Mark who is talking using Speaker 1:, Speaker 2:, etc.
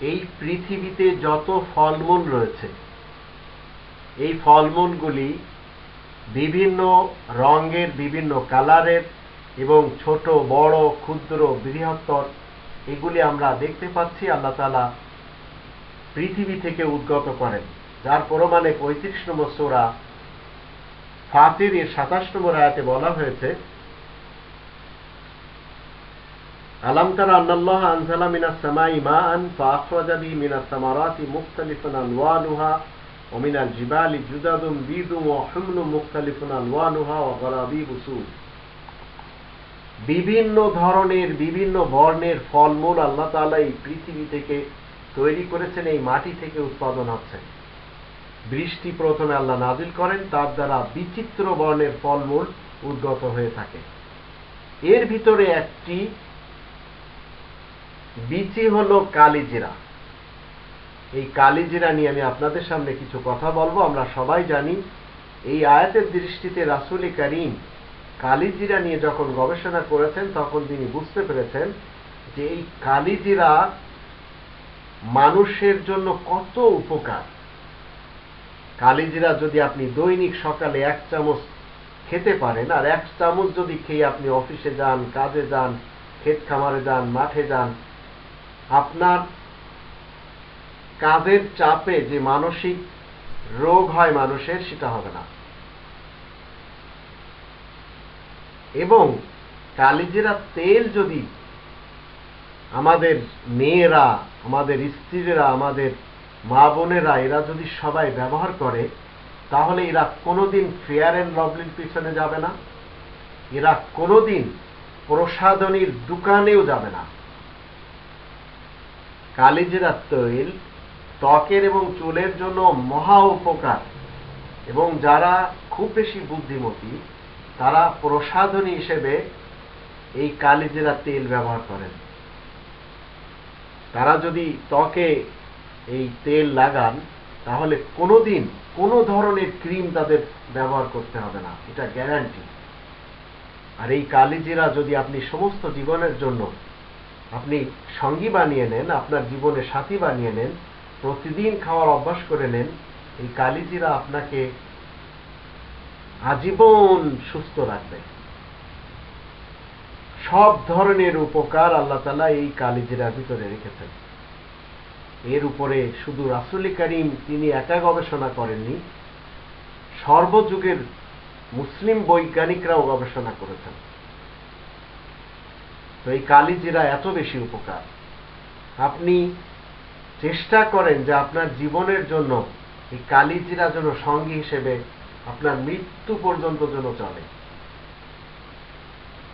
Speaker 1: এই পৃথিবীতে যত ফলমূল রয়েছে, এই ফলমূলগুলি বিভিন্ন রঙের, বিভিন্ন কালারের এবং ছোট, বড়, ক্ষুদ্র, বৃহত্তর, এগুলি আমরা দেখতে পাচ্ছি, আল্লাহ তালা পৃথিবী থেকে উদ্গত করেন। যার প্রমাণে পঁয়ত্রিশ নম্বর সোরা ফাতির সাতাশ নম্বর আয়াতে বলা হয়েছে বিভিন্ন ধরনের, বিভিন্ন বর্ণের ফলমূল আল্লাহ এই পৃথিবী থেকে তৈরি করেছেন, এই মাটি থেকে উৎপাদন হচ্ছে। বৃষ্টি প্রথমে আল্লাহ নাজিল করেন, তার দ্বারা বিচিত্র বর্ণের ফলমূল উদ্গত হয়ে থাকে। এর ভিতরে একটি বিচি হলো কালিজিরা। এই কালিজিরা নিয়ে আমি আপনাদের সামনে কিছু কথা বলব। আমরা সবাই জানি, এই আয়াতের দৃষ্টিতে রাসুল করিম কালিজিরা নিয়ে যখন গবেষণা করেছেন, তখন তিনি বুঝতে পেরেছেন যে এই কালিজিরা মানুষের জন্য কত উপকার। কালিজিরা যদি আপনি দৈনিক সকালে এক চামচ খেতে পারেন, আর এক চামচ যদি খেয়ে আপনি অফিসে যান, কাজে যান, ক্ষেত খামারে যান, মাঠে যান আপনার কাজের চাপে যে মানসিক রোগ হয় মানুষের, সেটা হবে না। এবং কালিজিরা তেল যদি আমাদের মেয়েরা, আমাদের স্ত্রীরা, আমাদের মা বোনেরা, এরা যদি সবাই ব্যবহার করে, তাহলে এরা কোনোদিন ফেয়ার অ্যান্ড লভলির পিছনে যাবে না। এরা কোনোদিন প্রসাধনীর দোকানেও যাবে না। কালিজিরা তৈল ত্বকের এবং চুলের জন্য মহা উপকার। এবং যারা খুব বেশি বুদ্ধিমতী, তারা প্রসাধনী হিসেবে এই কালিজিরা তেল ব্যবহার করেন। তারা যদি ত্বকে এই তেল লাগান, তাহলে কোনোদিন কোনো ধরনের ক্রিম তাদের ব্যবহার করতে হবে না। এটা গ্যারান্টি। আর এই কালিজিরা যদি আপনি সমস্ত জীবনের জন্য আপনি সঙ্গী বানিয়ে নেন, আপনার জীবনে সাথী বানিয়ে নেন, প্রতিদিন খাওয়ার অভ্যাস করে নেন, এই কালিজিরা আপনাকে আজীবন সুস্থ রাখবে। সব ধরনের উপকার আল্লাহ তালা এই কালিজিরার ভিতরে রেখেছেন। এর উপরে শুধু রাসুল করিম তিনি একা গবেষণা করেননি, সর্বযুগের মুসলিম বৈজ্ঞানিকরাও গবেষণা করেছেন। তো এই কালিজিরা এত বেশি উপকার। আপনি চেষ্টা করেন যে আপনার জীবনের জন্য এই কালিজিরা যেন সঙ্গী হিসেবে আপনার মৃত্যু পর্যন্ত যেন চলে।